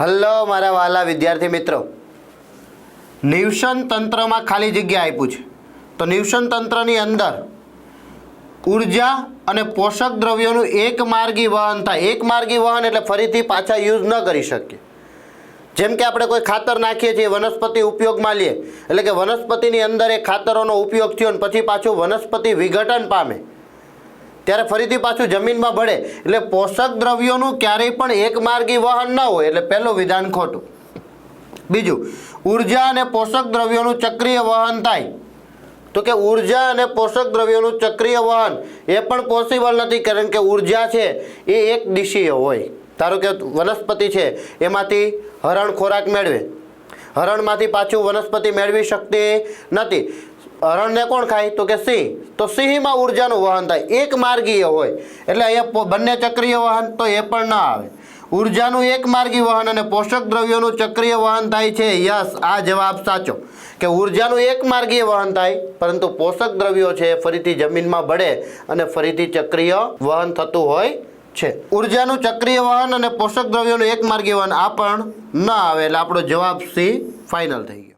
Hello, મારા વાલા વિદ્યાર્થી મિત્રો. નિવસન તંત્રમાં ખાલી જગ્યા આપ્યું છે. તો નિવસન તંત્રની અંદર ઊર્જા અને પોષક દ્રવ્યોનું એક માર્ગી વહન થાય. એક માર્ગી વહન એટલે ફરીથી પાછા યુઝ ન કરી શકીએ. જેમ કે આપણે કોઈ ખાતર નાખીએ છીએ, વનસ્પતિ ઉપયોગમાં લઈએ. એટલે કે વનસ્પતિની અંદર એ ખાતરોનો ઉપયોગ થયો અને પછી પાછું વનસ્પતિ વિઘટન પામે. ત્યારે ફરીથી પાછું જમીનમાં ભળે. એટલે પોષક દ્રવ્યોનું ક્યારેય પણ એક માર્ગી વહન ન હોય. એટલે પહેલું વિધાન ખોટું. બીજું, ઊર્જા અને પોષક દ્રવ્યોનું ચક્રીય વહન થાય. તો કે ઊર્જા અને પોષક દ્રવ્યોનું ચક્રીય વહન એ પણ પોસિબલ નથી. કારણ કે ઊર્જા છે એ એક દિશીય હોય. ધારો કે વનસ્પતિ છે, એમાંથી હરણ ખોરાક મેળવે. હરણમાંથી પાછું વનસ્પતિ મેળવી શકતી નથી. હરણને કોણ ખાય? તો કે સિંહ. તો સિંહમાં ઉર્જાનું વહન થાય. એક માર્ગીય હોય. એટલે અહીંયા બંને ચક્રીય વહન તો એ પણ ના આવે. ઉર્જાનું એક માર્ગી વહન અને પોષક દ્રવ્યોનું ચક્રીય વહન થાય છે. યસ, આ જવાબ સાચો. કે ઉર્જાનું એક માર્ગીય વહન થાય, પરંતુ પોષક દ્રવ્યો છે ફરીથી જમીનમાં ભળે અને ફરીથી ચક્રીય વહન થતું હોય છે. ઉર્જાનું ચક્રીય વહન અને પોષક દ્રવ્યોનું એક માર્ગીય વહન આ પણ ન આવે. એટલે આપણો જવાબ સી ફાઇનલ થઈ ગયો.